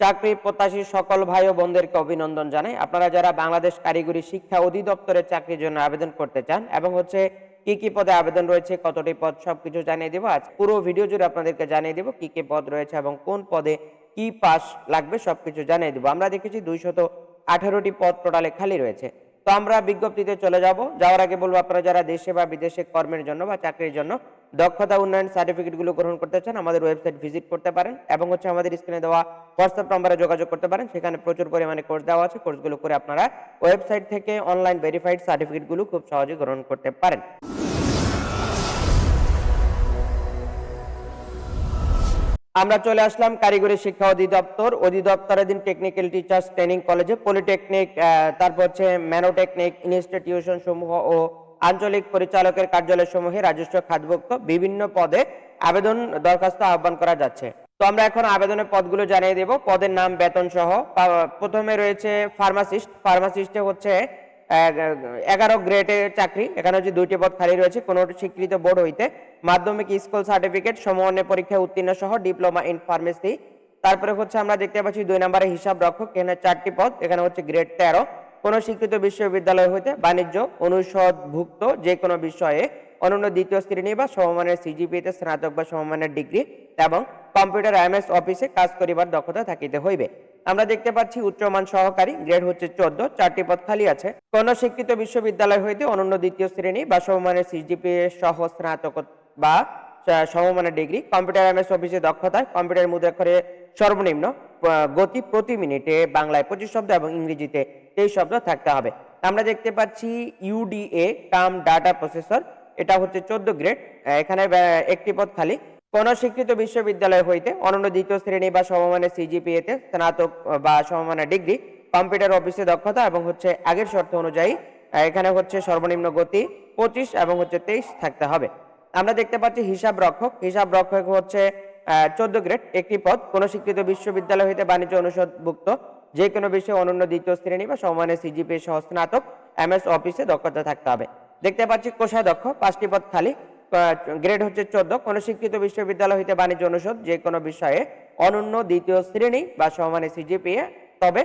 চাকরি প্রত্যাশী সকল ভাই ও বোনদেরকে অভিনন্দন জানাই। আপনারা যারা বাংলাদেশ কারিগরি শিক্ষা অধিদপ্তরের চাকরির জন্য আবেদন করতে চান এবং হচ্ছে কি কি পদে আবেদন রয়েছে, কতটি পদ সবকিছু জানিয়ে দিব। আজ পুরো ভিডিও জুড়ে আপনাদেরকে জানিয়ে দিব কি কি পদ রয়েছে এবং কোন পদে কি পাস লাগবে সবকিছু জানিয়ে দিব। আমরা দেখেছি দুইশত আঠারোটি পদ টোটালে খালি রয়েছে। তো আমরা বিজ্ঞপ্তিতে চলে যাব। যাওয়ার আগে বলব আপনারা যারা দেশে বা বিদেশে কর্মের জন্য বা চাকরির জন্য দক্ষতা উন্নয়ন সার্টিফিকেটগুলো গ্রহণ করতে চান, আমাদের ওয়েবসাইট ভিজিট করতে পারেন এবং হচ্ছে আমাদের স্ক্রিনে দেওয়া হোয়াটসঅ্যাপ নম্বরে যোগাযোগ করতে পারেন। সেখানে প্রচুর পরিমাণে কোর্স দেওয়া আছে। কোর্সগুলো করে আপনারা ওয়েবসাইট থেকে অনলাইন ভেরিফাইড সার্টিফিকেটগুলো খুব সহজে গ্রহণ করতে পারেন। আমরা চলে আসলাম কারিগরি শিক্ষা অধিদপ্তর। অধিদপ্তরের দিন টেকনিক্যাল টিচার্স ট্রেনিং কলেজে পলিটেকনিক তারপর হচ্ছে ম্যানোটেকনিক ইনস্টিটিউশন সমূহ ও আঞ্চলিক পরিচালকের কার্যালয় সমূহে রাজস্ব খাতভুক্ত বিভিন্ন পদে আবেদন দরখাস্ত আহ্বান করা যাচ্ছে। তো আমরা এখন আবেদনের পদগুলো জানিয়ে দেব। পদের নাম, বেতন সহ। প্রথমে রয়েছে ফার্মাসিস্ট। ফার্মাসিস্টে হচ্ছে এগারো গ্রেডের চাকরি। এখানে হচ্ছে দুইটি পদ খালি রয়েছে। কোনো স্বীকৃত বোর্ড হইতে মাধ্যমিক স্কুল সার্টিফিকেট সমন্বয় পরীক্ষায় উত্তীর্ণ সহ ডিপ্লোমা ইন ফার্মেসি। তারপরে হচ্ছে আমরা দেখতে পাচ্ছি দুই নম্বরে হিসাব রক্ষক। এখানে চারটি পদ। এখানে হচ্ছে গ্রেড তেরো। কোন স্বীকৃত বিশ্ববিদ্যালয় হইতে বাণিজ্য, অনুষদভুক্ত যে কোনো বিষয়ে অনন্য দ্বিতীয় শ্রেণি বা সমমানের সিজিপিতে স্নাতক বা সমমানের ডিগ্রি এবং কম্পিউটার এমএস অফিসে কাজ করিবার দক্ষতা থাকিতে হইবে। আমরা দেখতে পাচ্ছি উচ্চমান সহকারী, গ্রেড হচ্ছে চোদ্দ, চারটি পদ খালি আছে। কোন শিক্ষিত বিশ্ববিদ্যালয় হইতে অনন্য দ্বিতীয় শ্রেণি বা সমমানের সিজিপিএ সহ স্নাতক বা সমমানের ডিগ্রি, কম্পিউটার এমএস অফিসে দক্ষতা কম্পিউটার মুদ্রাক্ষরে সর্বনিম্ন গতি প্রতি মিনিটে বাংলায় পঁচিশ শব্দ এবং ইংরেজিতে তেইশ শব্দ থাকতে হবে। আমরা দেখতে পাচ্ছি ইউডিএ কাম ডাটা প্রসেসর এটা হচ্ছে চোদ্দ গ্রেড এখানে একটি পদ খালি। কোন স্বীকৃত বিশ্ববিদ্যালয় হইতে অনন্য দ্বিতীয় শ্রেণি বা সমমানের সিজিপিএ তে স্নাতক বা সমমানের ডিগ্রি, কম্পিউটার অফিসে দক্ষতা এবং হচ্ছে আগের শর্ত অনুযায়ী এখানে হচ্ছে সর্বনিম্ন গতি পঁচিশ এবং হচ্ছে তেইশ থাকতে হবে। আমরা দেখতে পাচ্ছি হিসাব রক্ষক। হিসাব রক্ষক হচ্ছে চোদ্দ গ্রেড একটি পদ। কোন স্বীকৃত বিশ্ববিদ্যালয় হইতে বাণিজ্য অনুষদভুক্ত যে কোনো বিষয়ে অনন্য দ্বিতীয় শ্রেণি বা সমানের সিজিপি সহ স্নাতক এমএস অফিসে দক্ষতা থাকতে হবে। দেখতে পাচ্ছি কোষাধ্যক্ষ, পাঁচটি পদ খালি। গ্রেড হচ্ছে চোদ্দ। কোন স্বীকৃত বিশ্ববিদ্যালয় হইতে বাণিজ্য অনুষদ যে কোনো বিষয়ে অনন্য দ্বিতীয় শ্রেণি বা সমানের সিজিপিএ তবে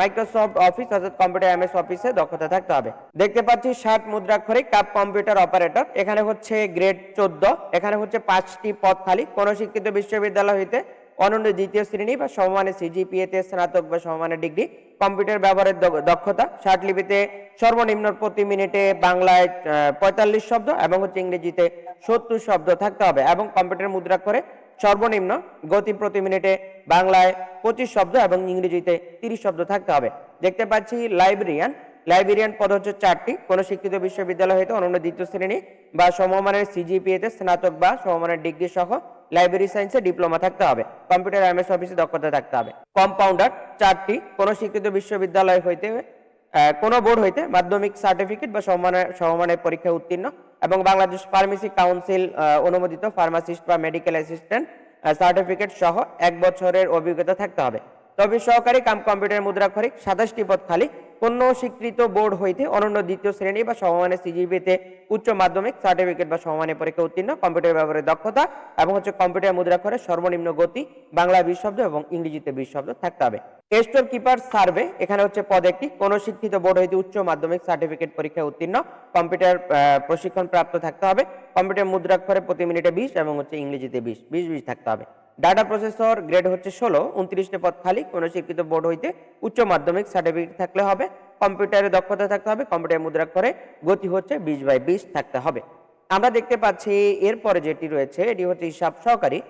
মাইক্রোসফট অফিস অর্থাৎ কম্পিউটার এমএস অফিসে দক্ষতা থাকতে হবে। দেখতে পাচ্ছি ষাট মুদ্রাক্ষরিক কাপ কম্পিউটার অপারেটর এখানে হচ্ছে গ্রেড চোদ্দ। এখানে হচ্ছে পাঁচটি পদ খালি। কোন শিক্ষিত বিশ্ববিদ্যালয় হইতে অনন্য দ্বিতীয় শ্রেণি বা সমমানের সিজিপিএতে স্নাতক বা সমমানের ডিগ্রি, কম্পিউটার ব্যবহারের দক্ষতা লিপিতে সর্বনিম্ন প্রতি মিনিটে বাংলায় পঁয়তাল্লিশ শব্দ এবং হচ্ছে ইংরেজিতে সত্তর শব্দ থাকতে হবে এবং কম্পিউটার মুদ্রাক্ষরে সর্বনিম্ন গতি প্রতি মিনিটে বাংলায় পঁচিশ শব্দ এবং ইংরেজিতে তিরিশ শব্দ থাকতে হবে। দেখতে পাচ্ছি লাইব্রেরিয়ান। লাইব্রেরিয়ান পদ হচ্ছে চারটি। কোনো শিক্ষিত বিশ্ববিদ্যালয় হইতে অনন্য দ্বিতীয় শ্রেণি বা সমমানের সিজিপিএতে স্নাতক বা সমমানের ডিগ্রি সহ লাইব্রেরি সায়েন্সে ডিপ্লোমা থাকতে হবে, কম্পিউটার এমএস অফিসে দক্ষতা থাকতে হবে। কম্পাউন্ডার চারটি, কোন শিক্ষিত বিশ্ববিদ্যালয় হইতে কোন বোর্ড হইতে মাধ্যমিক সার্টিফিকেট বা সমমানের সমমানের পরীক্ষায় উত্তীর্ণ এবং বাংলাদেশ ফার্মেসি কাউন্সিল অনুমোদিত ফার্মাসিস্ট বা মেডিকেল অ্যাসিস্ট্যান্ট সার্টিফিকেট সহ এক বছরের অভিজ্ঞতা থাকতে হবে। তবে সহকারী কাম কম্পিউটার মুদ্রাক্ষরিক সাতাশটি পদ খালি কোন স্বীকৃত বোর্ড হইতে অনন্য দ্বিতীয় শ্রেণি বা সমমানের সিজিবিতে উচ্চ মাধ্যমিক সার্টিফিকেট বা সমমানের পরীক্ষা উত্তীর্ণ কম্পিউটার ব্যবহারের দক্ষতা এবং হচ্ছে কম্পিউটার মুদ্রাক্ষরে সর্বনিম্ন গতি, বাংলা বিশ শব্দ এবং ইংরেজিতে বিশ শব্দ থাকতে হবে। স্টোর কিপার সার্ভে, এখানে হচ্ছে পদ একটি, কোন শিক্ষিত বোর্ড হইতে উচ্চ মাধ্যমিক সার্টিফিকেট পরীক্ষায় উত্তীর্ণ। কম্পিউটার প্রশিক্ষণ প্রাপ্ত থাকতে হবে। কম্পিউটার মুদ্রাক্ষরে প্রতি মিনিটে বিশ এবং হচ্ছে ইংরেজিতে বিশ বিশ বিশ থাকতে হবে। ডাটা প্রসেসর গ্রেড হচ্ছে ষোলো, উনত্রিশটি পদ খালি, কোন স্বীকৃত বোর্ড হইতে উচ্চ মাধ্যমিক সার্টিফিকেট থাকলে হবে। কম্পিউটারে দক্ষতা থাকতে হবে, কম্পিউটার মুদ্রাক্ষরে গতি হচ্ছে বিশ বাই বিশ থাকতে হবে। আমরা দেখতে পাচ্ছি এরপরে যেটি রয়েছে, এটি হচ্ছে হিসাব সহকারী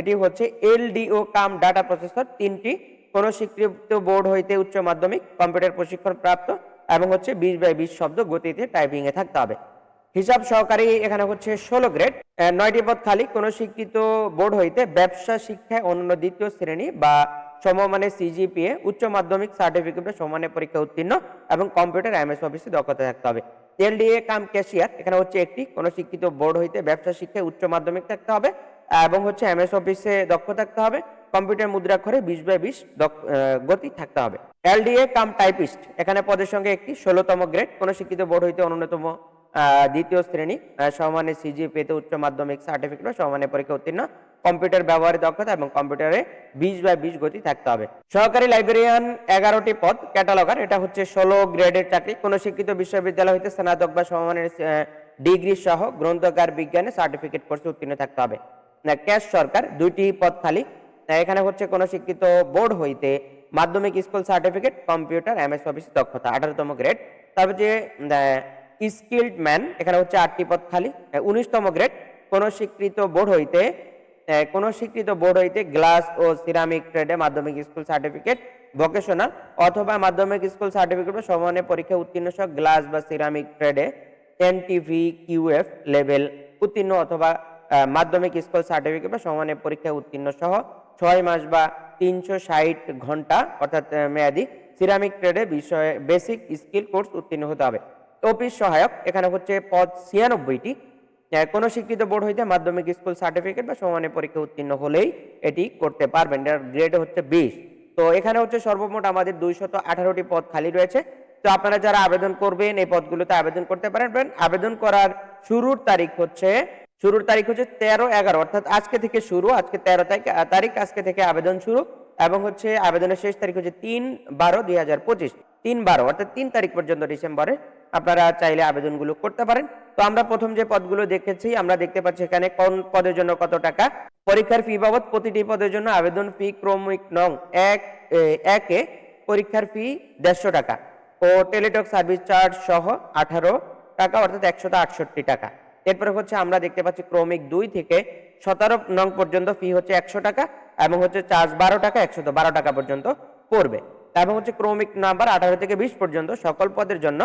এটি হচ্ছে এলডিও কাম ডাটা প্রসেসর, তিনটি কোন স্বীকৃত বোর্ড হইতে উচ্চ মাধ্যমিক কম্পিউটার প্রশিক্ষণ প্রাপ্ত এবং হচ্ছে বিশ বাই বিশ শব্দ গতিতে টাইপিং এ থাকতে হবে। হিসাব সহকারী এখানে হচ্ছে ষোলো গ্রেড নয়টি পদ খালি, কোন স্বীকৃত বোর্ড হইতে ব্যবসা শিক্ষায় অন্যান্য দ্বিতীয় শ্রেণি বা সমমানের সিজিপিএ উচ্চ মাধ্যমিক সার্টিফিকেট সমানের পরীক্ষা উত্তীর্ণ এবং কম্পিউটার এমএস অফিসে দক্ষতা থাকতে হবে। এলডিএ কাম ক্যাশিয়ার এখানে হচ্ছে একটি, কোন শিক্ষিত বোর্ড হইতে ব্যবসা শিক্ষায় উচ্চ মাধ্যমিক থাকতে হবে এবং হচ্ছে এমএস অফিসে দক্ষ থাকতে হবে কম্পিউটার মুদ্রাক্ষরে বিশ বাই বিশ গতি থাকতে হবে। এলডিএ কাম টাইপিস্ট এখানে পদের সঙ্গে একটি ষোলোতম গ্রেড কোন শিক্ষিত বোর্ড হইতে অন্যতম দ্বিতীয় শ্রেণি সমমানের সিজি পেতে উচ্চ মাধ্যমিক সার্টিফিকেট বা সমমানের পরীক্ষা উত্তীর্ণ কম্পিউটার ব্যবহারের দক্ষতা এবং কম্পিউটারে বিশ বাই বিশ গতি থাকতে হবে। সহকারী লাইব্রেরিয়ান এগারোটি পদ ক্যাটালগার এটা হচ্ছে ষোলো গ্রেডের চাকরি, কোনো শিক্ষিত বিশ্ববিদ্যালয় হইতে স্নাতক বা সমানের ডিগ্রি সহ গ্রন্থকার বিজ্ঞানে সার্টিফিকেট কোর্সে উত্তীর্ণ থাকতে হবে। ক্যাশ সরকার, দুইটি পদ খালি। এখানে হচ্ছে কোনো শিক্ষিত বোর্ড হইতে মাধ্যমিক school certificate, computer, MS office দক্ষতা, আঠারোতম গ্রেড। তারপর যে স্কিল্ড ম্যান এখানে হচ্ছে আটটি পদ খালি। উনিশতম গ্রেড, কোন স্বীকৃত বোর্ড হইতে কোন স্বীকৃত বোর্ড হইতে গ্লাস ও সিরামিক ট্রেডে মাধ্যমিক স্কুল সার্টিফিকেট, ভোকেশনাল, অথবা মাধ্যমিক স্কুল সার্টিফিকেট বা সমানের পরীক্ষা উত্তীর্ণ সহ গ্লাস বা সিরামিক ট্রেডে এনটিভি কিউএফ লেভেল উত্তীর্ণ অথবা মাধ্যমিক স্কুল সার্টিফিকেট বা সমানের পরীক্ষায় উত্তীর্ণ সহ ছয় মাস বা তিনশো ষাট ঘণ্টা, অর্থাৎ মেয়াদি সিরামিক ট্রেডে বিষয়ে বেসিক স্কিল কোর্স উত্তীর্ণ হতে হবে। অফিস সহায়ক, এখানে হচ্ছে পদ ছিয়ানব্বইটি। কোনো শিক্ষিত বোর্ড হইতে মাধ্যমিক স্কুল সার্টিফিকেট বা সমানের পরীক্ষা উত্তীর্ণ হলেই এটি করতে পারবেন। এটার গ্রেড হচ্ছে বিশ। তো এখানে হচ্ছে সর্বমোট আমাদের দুইশত আঠারোটি পদ খালি রয়েছে। তো আপনারা যারা আবেদন করবেন, এই পদগুলোতে আবেদন করতে পারবেন। আবেদন করার শুরুর তারিখ হচ্ছে শুরুর তারিখ হচ্ছে তেরো এগারো, অর্থাৎ আজকে থেকে শুরু, আজকে তেরো তারিখ আজকে থেকে আবেদন শুরু, এবং হচ্ছে আবেদনের শেষ তারিখ হচ্ছে তিন বারো দুই হাজার পঁচিশ, তিন বারো, অর্থাৎ তিন তারিখ পর্যন্ত ডিসেম্বরে আপনারা চাইলে আবেদনগুলো করতে পারেন। তো আমরা প্রথম যে পদগুলো দেখেছি, আমরা দেখতে পাচ্ছি এখানে কোন পদের জন্য কত টাকা, পরীক্ষার ফি বাবদ প্রতিটি পদের জন্য আবেদন ফি ক্রমিক নং এক একে পরীক্ষার ফি দেড়শো টাকা, ও টেলিটক সার্ভিস চার্জ সহ আঠারো টাকা, অর্থাৎ একশত আটষট্টি টাকা। এরপরে হচ্ছে আমরা দেখতে পাচ্ছি ক্রমিক দুই থেকে সতেরো নং পর্যন্ত ফি হচ্ছে একশো টাকা এবং হচ্ছে চার্জ বারো টাকা, একশত বারো টাকা পর্যন্ত পড়বে। এবং হচ্ছে ক্রমিক নাম্বার আঠারো থেকে বিশ পর্যন্ত সকল পদের জন্য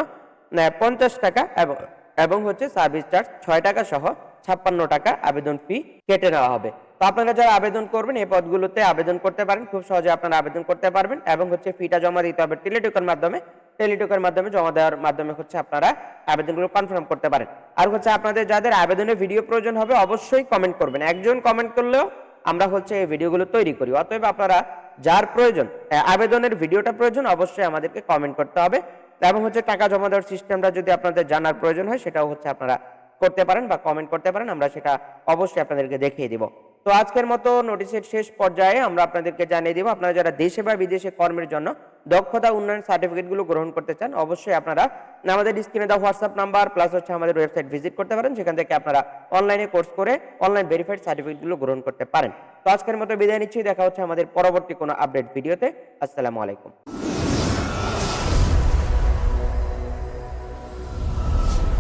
পঞ্চাশ টাকা এবং এবং হচ্ছে সার্ভিস চার্জ ছয় টাকা সহ ছাপ্পান্ন টাকা আবেদন ফি কেটে নেওয়া হবে। তো আপনারা যারা আবেদন করবেন, এই পদগুলোতে আবেদন করতে পারেন। খুব সহজে আপনারা আবেদন করতে পারবেন এবং হচ্ছে ফিটা জমা দিতে হবে টেলিটকের মাধ্যমে। টেলিটকের মাধ্যমে জমা দেওয়ার মাধ্যমে হচ্ছে আপনারা আবেদনগুলো কনফার্ম করতে পারেন। আর হচ্ছে আপনাদের যাদের আবেদনের ভিডিও প্রয়োজন হবে অবশ্যই কমেন্ট করবেন। একজন কমেন্ট করলেও আমরা হচ্ছে এই ভিডিওগুলো তৈরি করি। অতএব আপনারা যার প্রয়োজন আবেদনের ভিডিওটা প্রয়োজন অবশ্যই আমাদেরকে কমেন্ট করতে হবে। এবং হচ্ছে টাকা জমা দেওয়ার সিস্টেমটা যদি আপনাদের জানার প্রয়োজন হয়, সেটাও হচ্ছে আপনারা করতে পারেন বা কমেন্ট করতে পারেন। আমরা সেটা অবশ্যই আপনাদেরকে দেখিয়ে দিব। তো আজকের মতো নোটিশের শেষ পর্যায়ে আমরা আপনাদেরকে জানিয়ে দিব, আপনারা যারা দেশে বা বিদেশে কর্মের জন্য দক্ষতা উন্নয়ন সার্টিফিকেটগুলো গ্রহণ করতে চান, অবশ্যই আপনারা আমাদের স্ক্রিনে দেওয়া হোয়াটসঅ্যাপ নাম্বার প্লাস হচ্ছে আমাদের ওয়েবসাইট ভিজিট করতে পারেন, সেখান থেকে আপনারা অনলাইনে কোর্স করে অনলাইন ভেরিফাইড সার্টিফিকেটগুলো গ্রহণ করতে পারেন। তো আজকের মতো বিদায় নিচ্ছি, দেখা হচ্ছে আমাদের পরবর্তী কোনো আপডেট ভিডিওতে আসসালামু আলাইকুম।